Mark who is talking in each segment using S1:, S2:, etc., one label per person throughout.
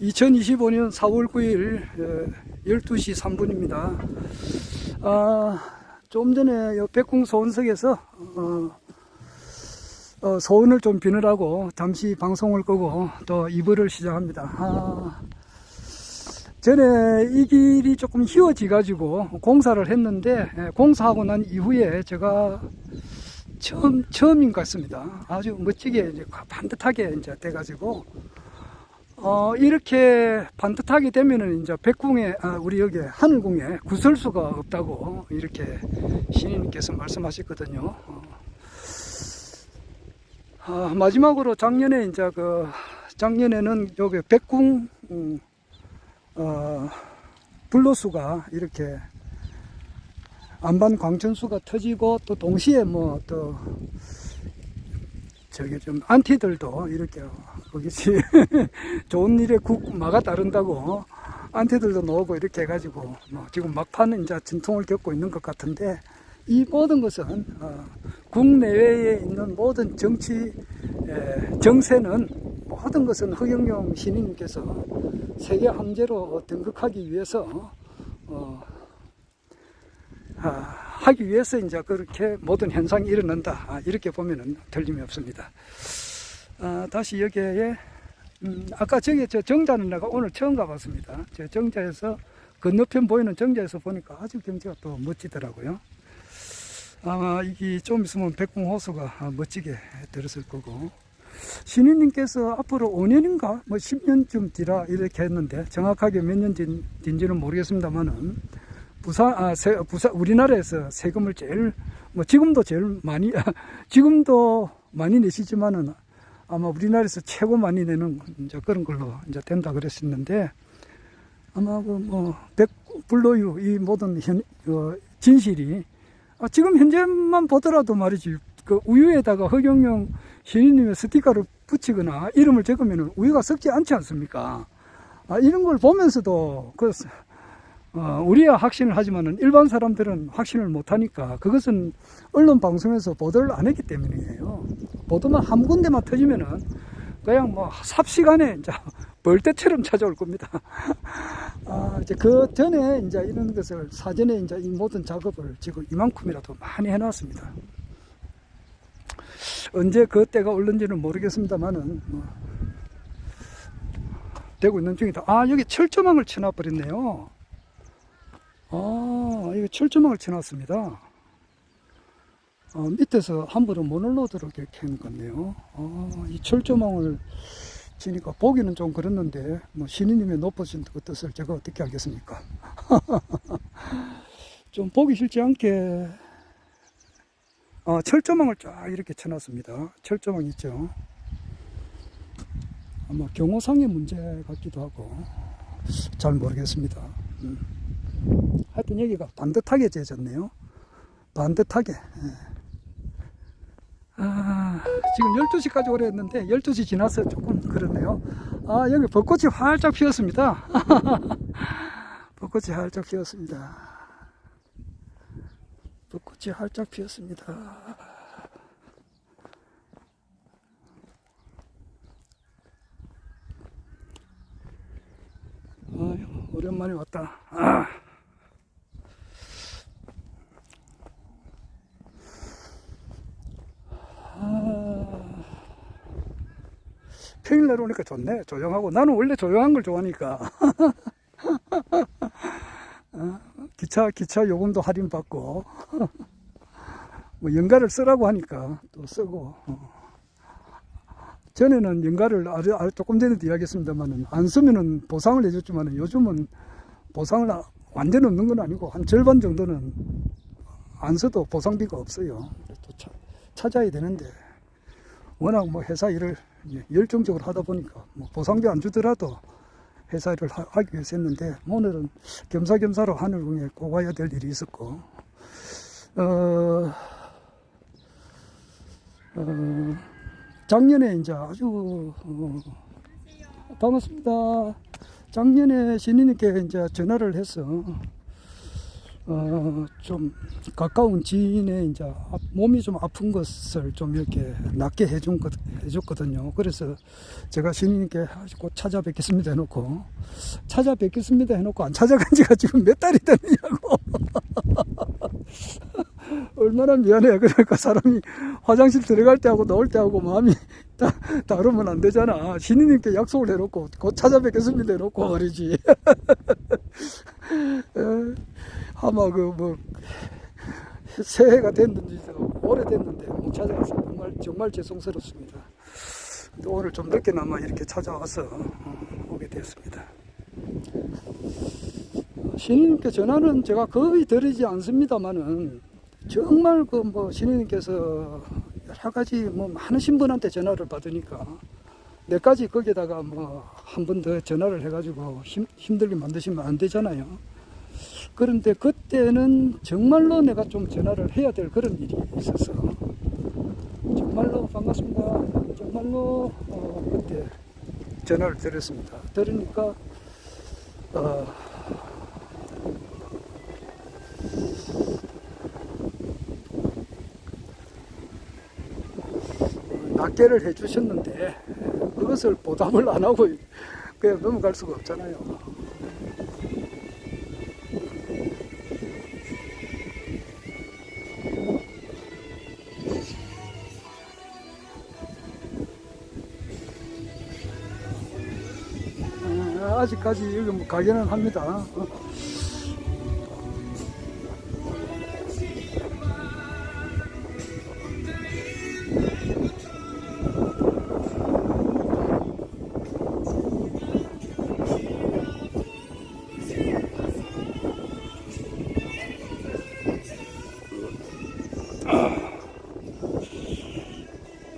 S1: 2025년 4월 9일 12시 3분입니다. 아, 좀 전에 요 백궁 소원석에서 어, 어, 소원을 좀 비느라고 잠시 방송을 끄고 또 이불을 시작합니다. 아, 전에 이 길이 조금 휘어지 가지고 공사를 했는데 예, 공사하고 난 이후에 제가 처음 처음인 것 같습니다. 아주 멋지게 이제 반듯하게 이제 돼가지고 어, 이렇게 반듯하게 되면은 이제 백궁에, 아, 우리 여기 하늘궁에 구설수가 없다고 이렇게 신인님께서 말씀하셨거든요. 어. 아, 마지막으로 작년에 이제 그, 작년에는 여기 백궁, 음, 어, 불로수가 이렇게 안반 광천수가 터지고 또 동시에 뭐또 저기 좀 안티들도 이렇게 거기서 좋은 일에 국 마가 따른다고 안티들도 나오고 이렇게 해가지고 뭐 지금 막판은 이제 진통을 겪고 있는 것 같은데 이 모든 것은 어, 국내외에 있는 모든 정치 에, 정세는 모든 것은 허경영 신인님께서 세계 황제로 등극하기 위해서 어, 아, 하기 위해서 이제 그렇게 모든 현상이 일어난다. 아, 이렇게 보면은 틀림이 없습니다. 아, 다시 여기에, 음, 아까 저기 저 정자는 내가 오늘 처음 가봤습니다. 저 정자에서 건너편 보이는 정자에서 보니까 아주 경치가 또 멋지더라고요. 아마 이게 좀 있으면 백궁호수가 아, 멋지게 들었을 거고. 신인님께서 앞으로 5년인가 뭐 10년쯤 뒤라 이렇게 했는데 정확하게 몇 년 뒤인지는 모르겠습니다만은 부산, 아, 세, 부산, 우리나라에서 세금을 제일, 뭐, 지금도 제일 많이, 지금도 많이 내시지만은 아마 우리나라에서 최고 많이 내는 이제 그런 걸로 이제 된다 그랬었는데 아마 그 뭐, 백, 불로유, 이 모든 현, 어, 진실이 아, 지금 현재만 보더라도 말이지, 그 우유에다가 허경영 신인님의 스티커를 붙이거나 이름을 적으면 우유가 썩지 않지 않습니까? 아, 이런 걸 보면서도 그 어, 우리야 확신을 하지만은 일반 사람들은 확신을 못 하니까 그것은 언론 방송에서 보도를 안 했기 때문이에요. 보도만 한 군데만 터지면은 그냥 뭐 삽시간에 이제 벌떼처럼 찾아올 겁니다. 아, 이제 그 전에 이제 이런 것을 사전에 이제 이 모든 작업을 지금 이만큼이라도 많이 해놨습니다. 언제 그 때가 올는지는 모르겠습니다만은 뭐 되고 있는 중이다. 아 여기 철조망을 쳐놔 버렸네요. 아, 이거 철조망을 쳐놨습니다. 어, 밑에서 함부로 못 올라오도록 이렇게 것 같네요. 아, 이 철조망을 치니까 보기는 좀 그렇는데, 뭐, 신인님의 높아진 그 뜻을 제가 어떻게 알겠습니까? 좀 보기 싫지 않게, 아, 철조망을 쫙 이렇게 쳐놨습니다. 철조망 있죠? 아마 경호상의 문제 같기도 하고, 잘 모르겠습니다. 음. 하여튼 여기가 반듯하게 재졌네요. 반듯하게. 예. 아, 지금 12시까지 오래 했는데 12시 지나서 조금 그러네요. 아, 여기 벚꽃이 활짝 피었습니다. 벚꽃이 활짝 피었습니다. 벚꽃이 활짝 피었습니다. 아유, 오랜만에 왔다. 아. 아. 평일날 오니까 좋네. 조용하고. 나는 원래 조용한 걸 좋아하니까. 어, 기차, 기차 요금도 할인받고. 뭐, 연가를 쓰라고 하니까 또 쓰고. 어. 전에는 연가를 아주 조금 전에도 이야기했습니다만은 안 쓰면은 보상을 해줬지만은 요즘은 보상을 아- 완전 없는 건 아니고 한 절반 정도는 안 써도 보상비가 없어요. 또 차- 찾아야 되는데 워낙 뭐 회사 일을 열정적으로 하다 보니까 뭐 보상비 안 주더라도 회사 일을 하, 기 위해서 했는데 뭐 오늘은 겸사겸사로 하늘궁에 꼭 와야 될 일이 있었고 어, 어, 작년에 이제 아주 어, 반갑습니다. 작년에 신인님께 이제 전화를 해서 어, 좀 가까운 지인의 이제 아- 몸이 좀 아픈 것을 좀 이렇게 낫게 해준 것, 해줬거든요. 그래서 제가 신인님께 곧 찾아뵙겠습니다 해놓고 찾아뵙겠습니다 해놓고 안 찾아간 지가 지금 몇 달이 됐느냐고. 얼마나 미안해. 그러니까 사람이 화장실 들어갈 때하고 나올 때하고 마음이 다, 다르면 안 되잖아. 신인님께 약속을 해놓고 곧 찾아뵙겠습니다 해놓고 말이지. 에, 아마 그 뭐 새해가 됐는지 오래됐는데 못 찾아와서 정말 정말 죄송스럽습니다. 오늘 좀 늦게나마 이렇게 찾아와서 어, 오게 되었습니다. 신인님께 전화는 제가 거의 드리지 않습니다만은 정말 그 뭐 신인님께서 여러 가지 뭐 많으신 분한테 전화를 받으니까 내까지 거기다가 뭐 한 번 더 전화를 해가지고 힘, 힘들게 만드시면 안 되잖아요. 그런데 그때는 정말로 내가 좀 전화를 해야 될 그런 일이 있어서 정말로 반갑습니다. 정말로 어, 그때 전화를 드렸습니다. 들으니까 어, 낱개를 해주셨는데 그것을 보답을 안 하고 그냥 넘어갈 수가 없잖아요. 아, 아직까지 여기 뭐 가게는 합니다. 어.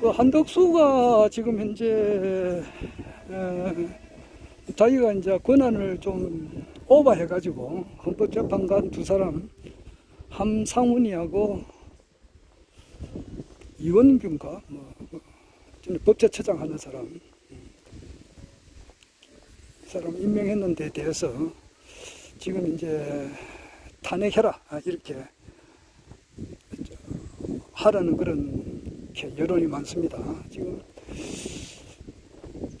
S1: 그 한덕수가 지금 현재 에, 자기가 이제 권한을 좀 오버해가지고 헌법재판관 두 사람 함상훈이하고 이원균가 뭐 법제처장 하는 사람 그 사람 임명했는데 대해서 지금 이제 탄핵해라 아, 이렇게 하라는 그런 여론이 많습니다. 지금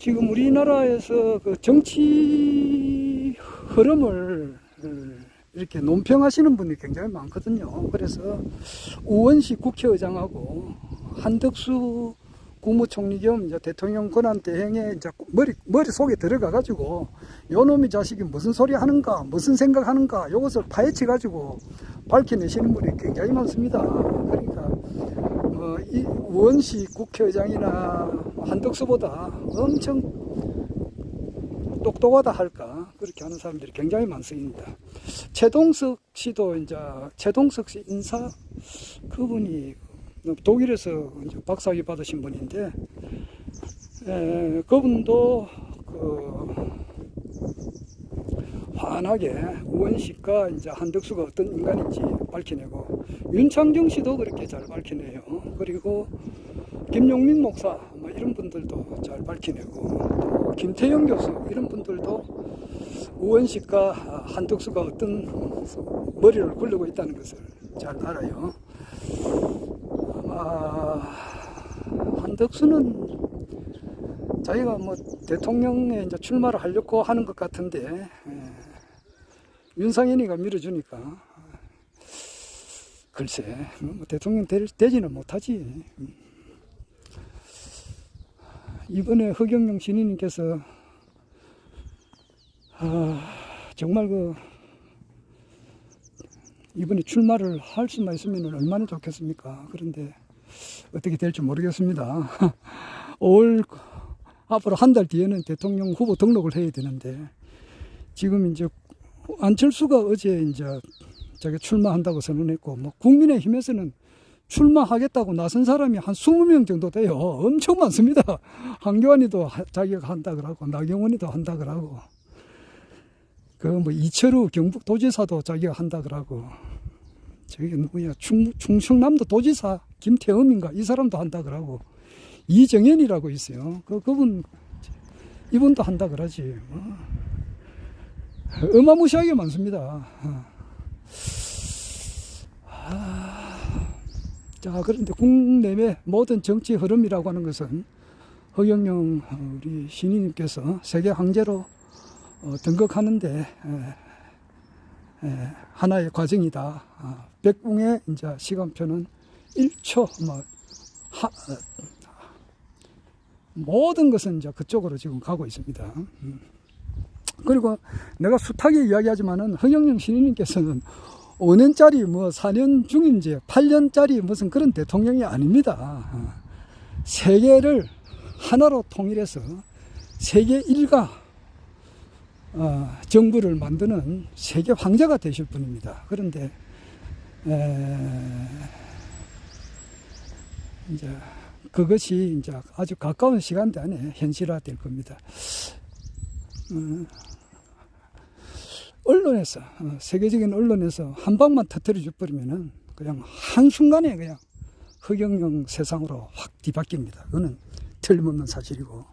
S1: 지금 우리나라에서 그 정치 흐름을 이렇게 논평하시는 분이 굉장히 많거든요. 그래서 우원식 국회의장하고 한덕수 국무총리 겸 이제 대통령 권한 대행에 이제 머리 머리 속에 들어가 가지고 요 놈이 자식이 무슨 소리 하는가, 무슨 생각하는가, 요것을 파헤쳐 가지고 밝혀내시는 분이 굉장히 많습니다. 이 우원식 국회의장이나 한덕수보다 엄청 똑똑하다 할까 그렇게 하는 사람들이 굉장히 많습니다. 최동석 씨도 이제 최동석 씨 인사 그분이 독일에서 박사학위 받으신 분인데 에, 그분도 그 환하게 우원식과 이제 한덕수가 어떤 인간인지 밝혀내고 윤창정 씨도 그렇게 잘 밝혀내요. 그리고 김용민 목사 뭐 이런 분들도 잘 밝혀내고 또 김태영 교수 이런 분들도 우원식과 한덕수가 어떤 머리를 굴리고 있다는 것을 잘 알아요. 아마 한덕수는 자기가 뭐 대통령에 이제 출마를 하려고 하는 것 같은데 예, 윤상현이가 밀어주니까 글쎄 뭐 대통령 될, 되지는 못하지. 이번에 허경영 신인님께서 아, 정말 그 이번에 출마를 할 수만 있으면 얼마나 좋겠습니까? 그런데 어떻게 될지 모르겠습니다. 5월 앞으로 한 달 뒤에는 대통령 후보 등록을 해야 되는데 지금 이제 안철수가 어제 이제 자기 출마한다고 선언했고 뭐 국민의힘에서는 출마하겠다고 나선 사람이 한 20명 정도 돼요. 엄청 많습니다. 한교안이도 하- 자기가 한다 그러고 나경원이도 한다 그러고 그 뭐 이철우 경북 도지사도 자기가 한다 그러고 저기 누구야 충, 충청남도 도지사 김태엄인가 이 사람도 한다 그러고 이정현이라고 있어요. 그 그분 이분도 한다 그러지. 뭐. 어마무시하게 많습니다. 아, 자, 그런데 국내의 모든 정치 흐름이라고 하는 것은 허경영 어, 우리 신인님께서 세계 황제로 어, 등극하는데 하나의 과정이다. 아, 백궁의 이제 시간표는 1초, 뭐, 하, 어, 모든 것은 이제 그쪽으로 지금 가고 있습니다. 음. 음. 그리고 내가 숱하게 이야기하지만은 허경영 신인님께서는 5년짜리 뭐 4년 중임제, 8년짜리 무슨 그런 대통령이 아닙니다. 어. 세계를 하나로 통일해서 세계 일가 어, 정부를 만드는 세계 황제가 되실 분입니다. 그런데 에, 이제 그것이 이제 아주 가까운 시간 안에 현실화 될 겁니다. 어, 언론에서 어, 세계적인 언론에서 한 방만 터뜨려 줘버리면은 그냥 한 순간에 그냥 허경영 세상으로 확 뒤바뀝니다. 그거는 틀림없는 사실이고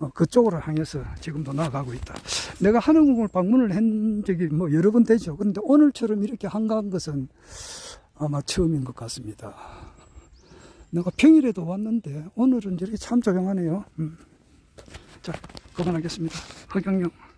S1: 어, 그쪽으로 향해서 지금도 나아가고 있다. 내가 한국을 방문을 한 적이 뭐 여러 번 되죠. 그런데 오늘처럼 이렇게 한가한 것은 아마 처음인 것 같습니다. 내가 평일에도 왔는데 오늘은 이렇게 참 조용하네요. 음. 자, 그만하겠습니다. 허경영.